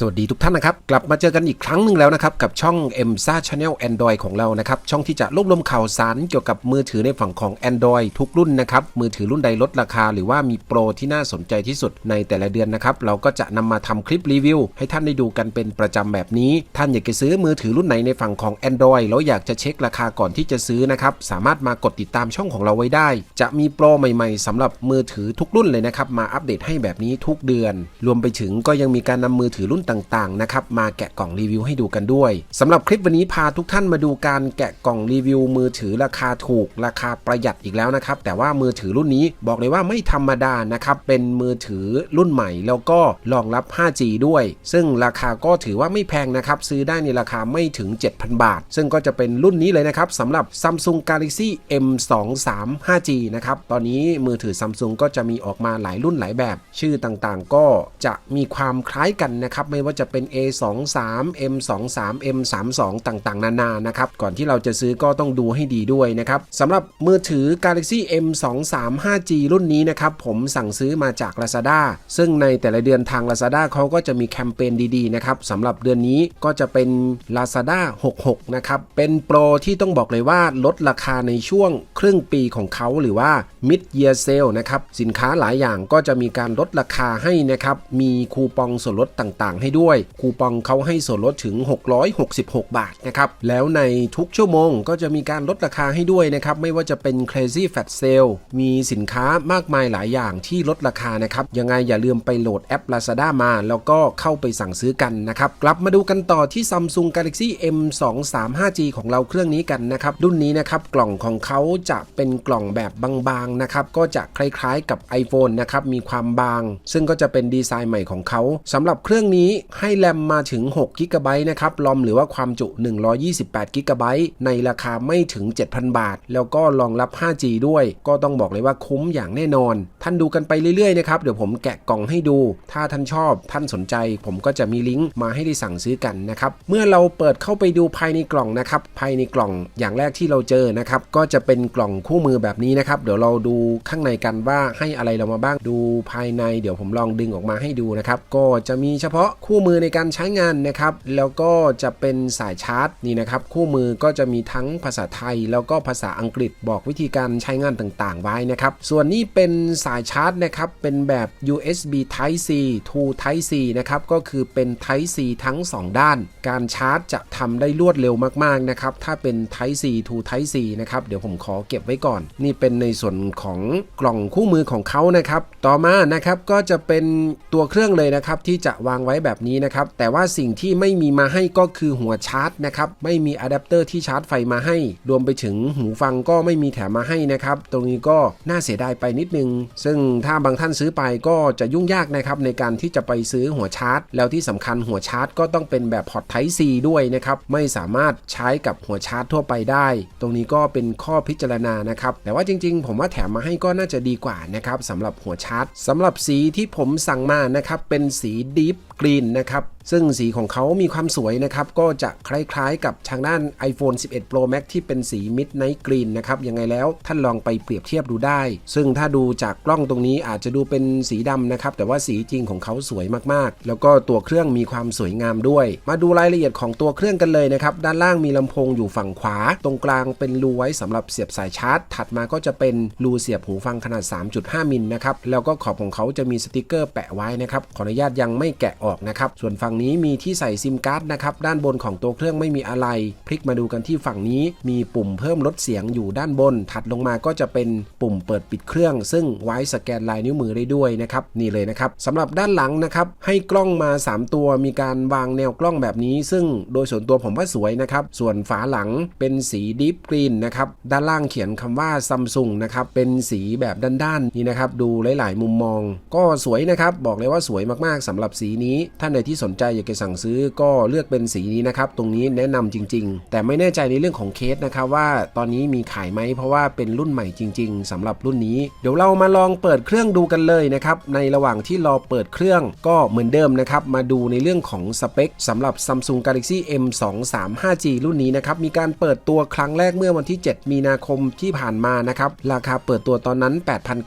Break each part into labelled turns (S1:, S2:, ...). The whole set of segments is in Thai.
S1: สวัสดีทุกท่านนะครับ กลับมาเจอกันอีกครั้งหนึ่งแล้วนะครับ กับช่อง m s a Channel Android ของเรานะครับ ช่องที่จะรวบรวมข่าวสารเกี่ยวกับมือถือในฝั่งของ Android ทุกรุ่นนะครับ มือถือรุ่นใดลดราคา หรือว่ามีโปรที่น่าสนใจที่สุดในแต่ละเดือนนะครับ เราก็จะนำมาทำคลิปรีวิว ให้ท่านได้ดูกันเป็นประจำแบบนี้ ท่านอยากจะซื้อมือถือรุ่นไหนในฝั่งของ Android แล้วอยากจะเช็คราคาก่อนที่จะซื้อนะครับสามารถมากดติดตามช่องของเราไว้ได้ จะมีโปรใหม่ ๆสำหรับมือถือทุกรุ่นเลยนะครับมาอัปเดตให้แบบนี้ทุกเดือน รวมไปถึงก็ยังมีการนำมือถือรุ่นต่างๆนะครับมาแกะกล่องรีวิวให้ดูกันด้วยสำหรับคลิปวันนี้พาทุกท่านมาดูการแกะกล่องรีวิว มือถือราคาถูก ราคาประหยัดอีกแล้วนะครับแต่ว่ามือถือรุ่นนี้บอกเลยว่าไม่ธรรมดานะครับเป็นมือถือรุ่นใหม่ แล้วก็รองรับ 5G ด้วย ซึ่งราคาก็ถือว่าไม่แพงนะครับซื้อได้ในราคาไม่ถึง 7,000 บาท ซึ่งก็จะเป็นรุ่นนี้เลยนะครับสำหรับ Samsung Galaxy M23 5G นะครับตอนนี้มือถือ Samsung ก็จะมีออกมาหลายรุ่นหลายแบบ ชื่อต่างๆ ก็จะมีความคล้ายกันนะครับไม่ว่าจะเป็น A23 M23 M32 ต่างๆ นานานะครับก่อนที่เราจะซื้อก็ต้องดูให้ดีด้วยนะครับสำหรับมือถือ Galaxy M23 5G รุ่นนี้นะครับผมสั่งซื้อมาจาก Lazada ซึ่งในแต่ละเดือนทาง Lazada เขาก็จะมีแคมเปญดีๆนะครับสำหรับเดือนนี้ก็จะเป็น Lazada 66 นะครับ เป็นโปรที่ต้องบอกเลยว่าลดราคาในช่วงครึ่งปีของเขาหรือว่า Mid Year Sale นะครับสินค้าหลายอย่างก็จะมีการลดราคาให้นะครับมีคูปองส่วนลดต่างๆ ให้ด้วย คูปองเขาให้ส่วนลดถึง 666 บาทนะครับ แล้วในทุกชั่วโมงก็จะมีการลดราคาให้ด้วยนะครับ ไม่ว่าจะเป็น Crazy Fat Sale มีสินค้ามากมายหลายอย่างที่ลดราคานะครับ ยังไงอย่าลืมไปโหลดแอป Lazada มา แล้วก็เข้าไปสั่งซื้อกันนะครับ กลับมาดูกันต่อที่ Samsung Galaxy M23 5G ของเราเครื่องนี้กันนะครับ รุ่นนี้นะครับกล่องของเขาจะเป็นกล่องแบบบางๆนะครับ ก็จะคล้ายๆกับ iPhone นะครับ มีความบาง ซึ่งก็จะเป็นดีไซน์ใหม่ของเขาสำหรับเครื่องนี้ให้แรมมาถึง6 g b นะครับลอมหรือว่าความจุ 128 g b ในราคาไม่ถึง 7,000 บาท แล้วก็รองรับ 5G ด้วย ก็ต้องบอกเลยว่าคุ้มอย่างแน่นอน ท่านดูกันไปเรื่อยๆนะครับเดี๋ยวผมแกะกล่องให้ดู ถ้าท่านชอบท่านสนใจ ผมก็จะมีลิงก์มาให้ได้สั่งซื้อกันนะครับเมื่อเราเปิดเข้าไปดูภายในกล่องนะครับภายในกล่องอย่างแรกที่เราเจอนะครับก็จะเป็นกล่องคู่มือแบบนี้นะครับเดี๋ยวเราดูข้างในกันว่าให้อะไรเรามาบ้างดูภายใน เดี๋ยวผมลองดึงออกมาให้ดูนะครับก็จะมีเฉพาะคู่มือในการใช้งานนะครับ แล้วก็จะเป็นสายชาร์จนี่นะครับ คู่มือก็จะมีทั้งภาษาไทย แล้วก็ภาษาอังกฤษบอกวิธีการใช้งานต่างๆ ไว้นะครับ ส่วนนี้เป็นสายชาร์จนะครับ เป็นแบบ USB Type C to Type C นะครับ ก็คือเป็น Type C ทั้ง 2 ด้าน การชาร์จจะทำได้รวดเร็วมากๆนะครับ ถ้าเป็น Type C to Type C นะครับ เดี๋ยวผมขอเก็บไว้ก่อน นี่เป็นในส่วนของกล่องคู่มือของเขานะครับ ต่อมานะครับ ก็จะเป็นตัวเครื่องเลยนะครับ ที่จะวางไว้แบบนี้นะครับ แต่ว่าสิ่งที่ไม่มีมาให้ก็คือหัวชาร์จนะครับ ไม่มีอะแดปเตอร์ที่ชาร์จไฟมาให้ รวมไปถึงหูฟังก็ไม่มีแถมมาให้นะครับ ตรงนี้ก็น่าเสียดายไปนิดนึง ซึ่งถ้าบางท่านซื้อไปก็จะยุ่งยากนะครับในการที่จะไปซื้อหัวชาร์จ แล้วที่สำคัญหัวชาร์จก็ต้องเป็นแบบพอร์ต Type C ด้วยนะครับ ไม่สามารถใช้กับหัวชาร์จทั่วไปได้ ตรงนี้ก็เป็นข้อพิจารณานะครับ แต่ว่าจริง ๆ ผมว่าแถมมาให้ก็น่าจะดีกว่านะครับสำหรับหัวชาร์จสำหรับสีที่ผมสั่งมานะครับเป็นสีดีฟกรีนนะครับ ซึ่งสีของเขามีความสวยนะครับ ก็จะคล้ายๆ กับทางด้าน iPhone 11 Pro Max ที่เป็นสี Midnight Green นะครับ ยังไงแล้วท่านลองไปเปรียบเทียบดูได้ ซึ่งถ้าดูจากกล้องตรงนี้อาจจะดูเป็นสีดำนะครับ แต่ว่าสีจริงของเขาสวยมากๆ แล้วก็ตัวเครื่องมีความสวยงามด้วย มาดูรายละเอียดของตัวเครื่องกันเลยนะครับ ด้านล่างมีลำโพงอยู่ฝั่งขวา ตรงกลางเป็นรูไว้สำหรับเสียบสายชาร์จ ถัดมาก็จะเป็นรูเสียบหูฟังขนาด 3.5 มิลนะครับ แล้วก็ขอบของเขาจะมีสติกเกอร์แปะไว้นะครับ ขออนุญาตยังไม่แกะออกนะครับ ส่วนฝั่งนี้มีที่ใส่ซิมการ์ดนะครับด้านบนของตัวเครื่องไม่มีอะไร พลิกมาดูกันที่ฝั่งนี้มีปุ่มเพิ่มลดเสียงอยู่ด้านบน ถัดลงมาก็จะเป็นปุ่มเปิดปิดเครื่อง ซึ่งไว้สแกนลายนิ้วมือได้ด้วยนะครับนี่เลยนะครับสำหรับด้านหลังนะครับให้กล้องมา 3 ตัวมีการวางแนวกล้องแบบนี้ ซึ่งโดยส่วนตัวผมว่าสวยนะครับส่วนฝาหลังเป็นสีดีฟกรีนนะครับด้านล่างเขียนคำว่าซัมซุงนะครับเป็นสีแบบด้านๆนี่นะครับดูหลาย ๆ มุมมอง ก็สวยนะครับบอกเลยว่าสวยมากๆสำหรับสีนี้ท่านใดที่สนใจอยากจะสั่งซื้อก็เลือกเป็นสีนี้นะครับ ตรงนี้แนะนำจริง ๆ แต่ไม่แน่ใจในเรื่องของเคสนะครับว่าตอนนี้มีขายไหมเพราะว่าเป็นรุ่นใหม่จริง ๆสำหรับรุ่นนี้ เดี๋ยวเรามาลองเปิดเครื่องดูกันเลยนะครับในระหว่างที่รอเปิดเครื่องก็เหมือนเดิมนะครับมาดูในเรื่องของสเปคสำหรับ Samsung Galaxy M23 5G รุ่นนี้นะครับมีการเปิดตัวครั้งแรกเมื่อวันที่ 7 มีนาคมที่ผ่านมานะครับราคาเปิดตัวตอนนั้น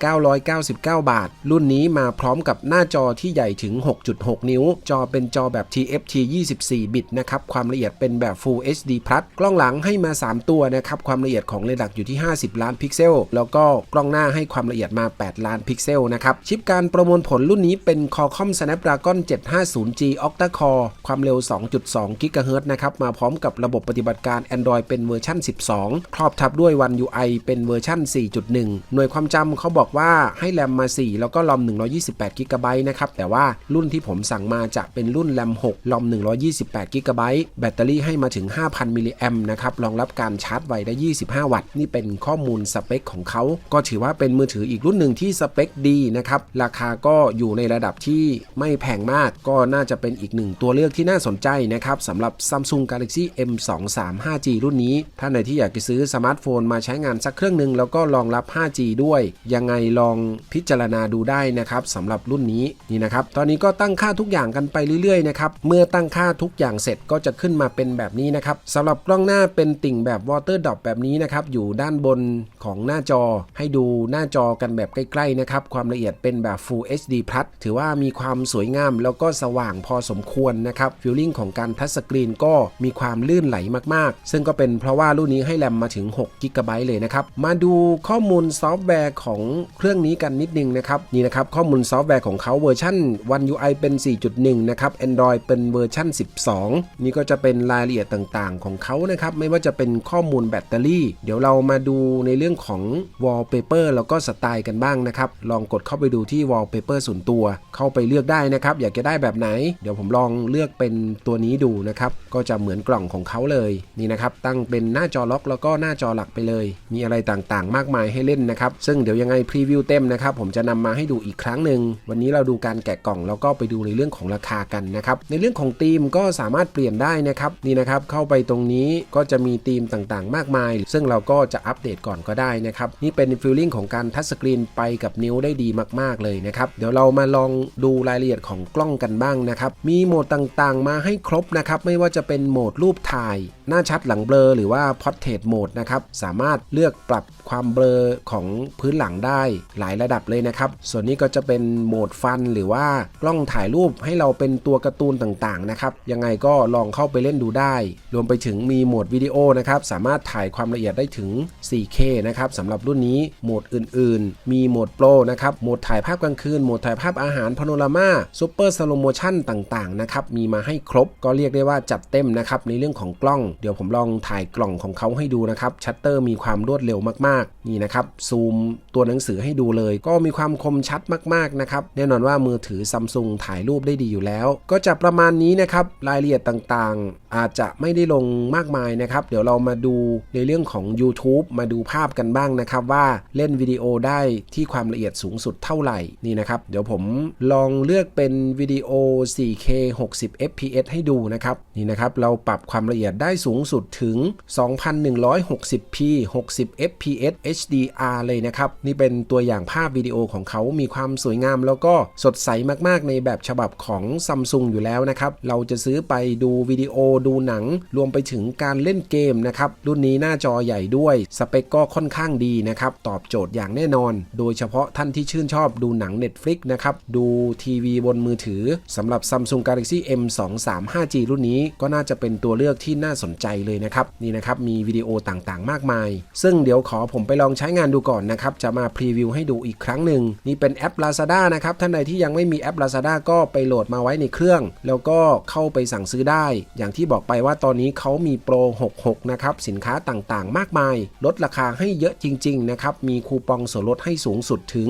S1: 8,999 บาท รุ่นนี้มาพร้อมกับหน้าจอที่ใหญ่ถึง 6.6 นิ้ว จอเป็นจอแบบ TFT 24 บิตนะครับความละเอียดเป็นแบบ Full HD Plus กล้องหลังให้มา 3 ตัวนะครับความละเอียดของเลนส์หลักอยู่ที่ 50 ล้านพิกเซล แล้วก็กล้องหน้าให้ความละเอียดมา 8 ล้านพิกเซลนะครับชิปการประมวลผลรุ่นนี้เป็น Qualcomm Snapdragon 750G Octa Core ความเร็ว 2.2 GHz นะครับมาพร้อมกับระบบปฏิบัติการ Android เป็นเวอร์ชัน12 ครอบทับด้วย One UI เป็นเวอร์ชัน4.1 หน่วยความจำเขาบอกว่าให้แรมมา 4 แล้วก็รอม128 GB นะครับแต่ว่ารุ่นที่ผมสั่งมาจะเป็นรุ่นแรม6รอม128 GB แบตเตอรี่ให้มาถึง 5,000 มิลลิแอมนะครับ รองรับการชาร์จไวได้ 25 วัตต์ นี่เป็นข้อมูลสเปคของเขา ก็ถือว่าเป็นมือถืออีกรุ่นหนึ่งที่สเปคดีนะครับ ราคาก็อยู่ในระดับที่ไม่แพงมาก ก็น่าจะเป็นอีกหนึ่งตัวเลือกที่น่าสนใจนะครับสำหรับ Samsung Galaxy M23 5G รุ่นนี้ ท่านใดที่อยากจะซื้อสมาร์ทโฟนมาใช้งานสักเครื่องหนึ่งแล้วก็รองรับ 5G ด้วย ยังไงลองพิจารณาดูได้นะครับสำหรับรุ่นนี้นี่นะครับ ตอนนี้ก็ตั้งค่าทุกอย่างกันไปเรื่อยๆนะครับเมื่อตั้งค่าทุกอย่างเสร็จก็จะขึ้นมาเป็นแบบนี้นะครับสำหรับกล้องหน้าเป็นติ่งแบบ Water Drop แบบนี้นะครับอยู่ด้านบนของหน้าจอ ให้ดูหน้าจอกันแบบใกล้ๆนะครับความละเอียดเป็นแบบ Full HD Plus ถือว่ามีความสวยงามแล้วก็สว่างพอสมควรนะครับฟิลลิ่งของการทัชสกรีนก็มีความลื่นไหลมากๆ ซึ่งก็เป็นเพราะว่ารุ่นนี้ให้แรมมาถึง6 g b เลยนะครับมาดูข้อมูลซอฟต์แวร์ของเครื่องนี้กันนิดนึงนะครับนี่นะครับข้อมูลซอฟต์แวร์ของเขาเวอร์ชัน One UI เป็น 4.1 นะครับ Android เป็นเวอร์ชัน12 นี่ก็จะเป็นรายละเอียดต่างๆ ของเขานะครับ ไม่ว่าจะเป็นข้อมูลแบตเตอรี่ เดี๋ยวเรามาดูในเรื่องของ Wallpaper แล้วก็สไตล์กันบ้างนะครับ ลองกดเข้าไปดูที่ Wallpaper ส่วนตัว เข้าไปเลือกได้นะครับ อยากจะได้แบบไหน เดี๋ยวผมลองเลือกเป็นตัวนี้ดูนะครับ ก็จะเหมือนกล่องของเขาเลยนี่นะครับ ตั้งเป็นหน้าจอล็อกแล้วก็หน้าจอหลักไปเลย มีอะไรต่างๆ มากมายให้เล่นนะครับ ซึ่งเดี๋ยวยังไงพรีวิวเต็มนะครับ ผมจะนำมาให้ดูอีกครั้งหนึ่ง วันนี้เราดูการแกะกล่องแล้วก็ไปดูในเรื่องของราคากันนะครับ ในเรื่องของธีมก็สามารถเปลี่ยนได้นะครับนี่นะครับเข้าไปตรงนี้ก็จะมีธีมต่างๆ มากมาย ซึ่งเราก็จะอัปเดตก่อนก็ได้นะครับนี่เป็นฟีลลิ่งของการทัชสกรีนไปกับนิ้วได้ดีมากๆเลยนะครับเดี๋ยวเรามาลองดูรายละเอียดของกล้องกันบ้างนะครับมีโหมดต่างๆ มาให้ครบนะครับไม่ว่าจะเป็นโหมดรูปถ่าย หน้าชัดหลังเบลอหรือว่า Portrait Mode นะครับสามารถเลือกปรับความเบลอของพื้นหลังได้หลายระดับเลยนะครับส่วนนี้ก็จะเป็นโหมดฟันหรือว่ากล้องถ่ายรูปให้เราเป็นตัวการ์ตูนต่างๆนะครับยังไงก็ลองเข้าไปเล่นดูได้ รวมไปถึงมีโหมดวิดีโอนะครับสามารถถ่ายความละเอียดได้ถึง 4K นะครับสำหรับรุ่นนี้โหมดอื่นๆ มีโหมดโปรนะครับโหมดถ่ายภาพกลางคืนโหมดถ่ายภาพอาหารพาโนรามาซูเปอร์สโลโมชั่นต่างๆนะครับมีมาให้ครบก็เรียกได้ว่าจัดเต็มนะครับในเรื่องของกล้อง เดี๋ยวผมลองถ่ายกล่องของเขาให้ดูนะครับชัตเตอร์มีความรวดเร็วมากๆนี่นะครับซูมตัวหนังสือให้ดูเลย ก็มีความคมชัดมากๆนะครับแน่นอนว่ามือถือซัมซุงถ่ายรูปได้ดีอยู่แล้ว ก็จะประมาณนี้นะครับ รายละเอียดต่างๆ อาจจะไม่ได้ลงมากมายนะครับ เดี๋ยวเรามาดูในเรื่องของ YouTube มาดูภาพกันบ้างนะครับ ว่าเล่นวิดีโอได้ที่ความละเอียดสูงสุดเท่าไหร่นี่นะครับ เดี๋ยวผมลองเลือกเป็นวิดีโอ 4K 60 fps ให้ดูนะครับนี่นะครับเราปรับความละเอียดได้สูงสุดถึง 2160p 60 fps HDR เลยนะครับนี่เป็นตัวอย่างภาพวิดีโอของเขามีความสวยงาม แล้วก็สดใสมากๆ ในแบบฉบับของซัมซุงอยู่แล้วนะครับ เราจะซื้อไปดูวิดีโอดูหนัง รวมไปถึงการเล่นเกมนะครับ รุ่นนี้หน้าจอใหญ่ด้วย สเปคก็ค่อนข้างดีนะครับ ตอบโจทย์อย่างแน่นอน โดยเฉพาะท่านที่ชื่นชอบดูหนัง Netflix นะครับ ดูทีวีบนมือถือสำหรับ Samsung Galaxy M23 5G รุ่นนี้ก็น่าจะเป็นตัวเลือกที่น่าสนใจเลยนะครับ นี่นะครับ มีวิดีโอต่างๆ มากมาย ซึ่งเดี๋ยวขอผมไปลองใช้งานดูก่อนนะครับ จะมาพรีวิวให้ดูอีกครั้งหนึ่งนี่เป็นแอป Lazada นะครับ ท่านใดที่ยังไม่มีแอป Lazada ก็ไปโหลดมาไว้ในเครื่องแล้วก็เข้าไปสั่งซื้อได้ อย่างที่บอกไปว่าตอนนี้เขามีโปร 66 นะครับ สินค้าต่างๆ มากมาย ลดราคาให้เยอะจริง ๆ นะครับ มีคูปองส่วนลดให้สูงสุดถึง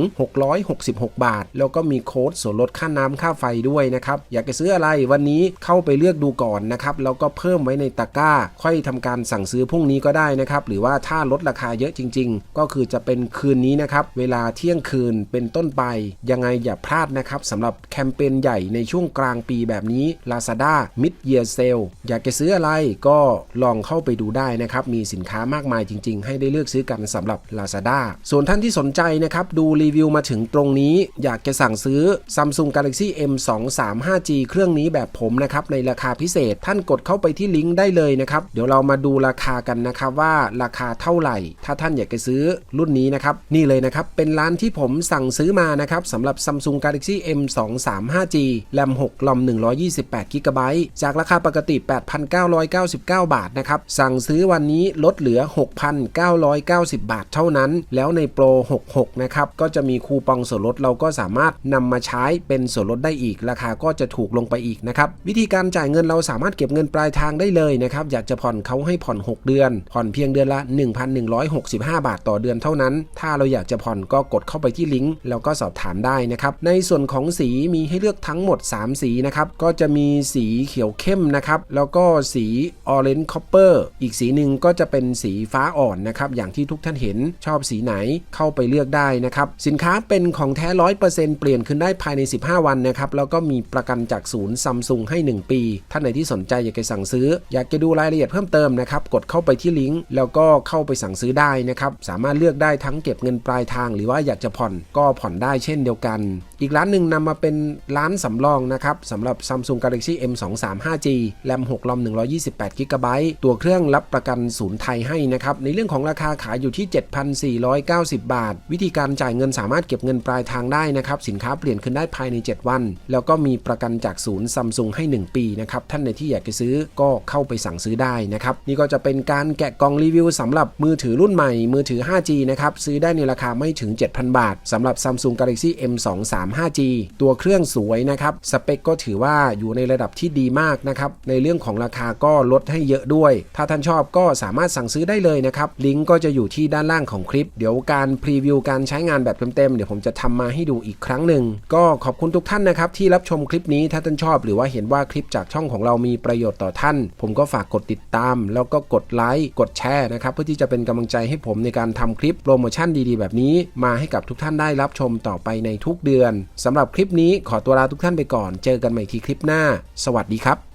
S1: 666 บาท แล้วก็มีโค้ดส่วนลดค่าน้ำค่าไฟด้วยนะครับ อยากจะซื้ออะไรวันนี้เข้าไปเลือกดูก่อนนะครับ แล้วก็เพิ่มไว้ในตะกร้า ค่อยทำการสั่งซื้อพรุ่งนี้ก็ได้นะครับ หรือว่าถ้าลดราคาเยอะจริง ๆ ก็คือจะเป็นคืนนี้นะครับ เวลาเที่ยงคืนเป็นต้นไป ยังไงอย่าพลาดนะครับสำหรับแคมเปญใหญ่ในช่วงกลางปีแบบนี้ Lazada Mid Year Sale อยากจะซื้ออะไรก็ลองเข้าไปดูได้นะครับ มีสินค้ามากมายจริง ๆ ให้ได้เลือกซื้อกันสำหรับ Lazada ส่วนท่านที่สนใจนะครับ ดูรีวิวมาถึงตรงนี้ อยากจะสั่งซื้อ Samsung Galaxy M23 5G เครื่องนี้แบบผมนะครับ ในราคาพิเศษท่านกดเข้าไปที่ลิงก์ได้เลยนะครับ เดี๋ยวเรามาดูราคากันนะครับว่าราคาเท่าไหร่ ถ้าท่านอยากจะซื้อรุ่นนี้นะครับ นี่เลยนะครับ เป็นร้านที่ผมสั่งซื้อมานะครับสำหรับ Samsung Galaxy M23 5G แรม6ลอม128 g b จากราคาปกติ 8,999 บาทนะครับ สั่งซื้อวันนี้ลดเหลือ 6,990 บาทเท่านั้น แล้วในโปร 66 นะครับ ก็จะมีคูปองส่วนลดเราก็สามารถนำมาใช้เป็นส่วนลดได้อีก ราคาก็จะถูกลงไปอีกนะครับ วิธีการจ่ายเงินเราสามารถเก็บเงินปลายทางได้เลยนะครับ อยากจะผ่อนเขาให้ผ่อน 6 เดือน ผ่อนเพียงเดือนละ 1,165 บาทต่อเดือนเท่านั้น ถ้าเราอยากจะผ่อนก็กดเข้าไปที่ลิงก์แล้วก็สอบถามได้นะครับ ในส่วนของสีมีให้เลือกทั้งหมด 3 สีนะครับ ก็จะมีสีเขียวเข้มนะครับ แล้วก็สีออเรนจ์คอปเปอร์อีกสีหนึ่งก็จะเป็นสีฟ้าอ่อนนะครับ อย่างที่ทุกท่านเห็นชอบสีไหนเข้าไปเลือกได้นะครับ สินค้าเป็นของแท้ร้อยเปอร์เซ็นต์เปลี่ยนคืนได้ภายใน 15 วันนะครับ แล้วก็มีประกันจากศูนย์ซัมซุงให้ 1 ปี ท่านไหนที่สนใจอยากจะสั่งซื้อ อยากจะดูรายละเอียดเพิ่มเติมนะครับ กดเข้าไปที่ลิงก์แล้วก็เข้าไปสั่งซื้อได้นะครับ สามารถเลือกได้ทั้งเก็บเงินปลายทาง หรือว่าอยากจะผ่อนก็ผ่อนได้เช่นเดียวกัน อีกร้านหนึ่งนำมาเป็นร้านสำรองนะครับสำหรับ Samsung Galaxy M23 5G แรม6ลอม128 g b ตัวเครื่องรับประกันศูนย์ไทยให้นะครับ ในเรื่องของราคาขายอยู่ที่ 7,490 บาท วิธีการจ่ายเงินสามารถเก็บเงินปลายทางได้นะครับ สินค้าเปลี่ยนขึ้นได้ภายใน 7 วัน แล้วก็มีประกันจากศูนย์ซัมซุงให้ 1 ปีนะครับ ท่านในที่อยากจะซื้อก็เข้าไปสั่งซื้อได้นะครับ นี่ก็จะเป็นการแกะกล่องรีวิวสำหรับมือถือรุ่นใหม่ มือถือ 5G นะครับซื้อได้ในราคาไม่ถึง 7,000 บาทสำหรับ Samsung Galaxy M23 5G ตัวเครื่องสวยนะครับสเปคก็ถือว่าอยู่ในระดับที่ดีมากนะครับในเรื่องของราคาก็ลดให้เยอะด้วย ถ้าท่านชอบก็สามารถสั่งซื้อได้เลยนะครับลิงก์ก็จะอยู่ที่ด้านล่างของคลิป เดี๋ยวการพรีวิวการใช้งานแบบเต็มๆเดี๋ยวผมจะทำมาให้ดูอีกครั้งหนึ่งก็ขอบคุณทุกท่านนะครับที่รับชมคลิปนี้ถ้าท่านชอบ หรือว่าเห็นว่าคลิปจากช่องของเรามีประโยชน์ต่อท่าน ผมก็ฝากกดติดตาม แล้วก็กดไลค์กดแชร์นะครับเพื่อที่จะเป็นกำลังใจให้ผมในการทำคลิปโปรโมชั่นดีๆ แบบนี้ มาให้กับทุกท่านได้รับชมต่อไปในทุกเดือนสำหรับคลิปนี้ขอตัวลาทุกท่านไปก่อนเจอกันใหม่ทีคลิปหน้า สวัสดีครับ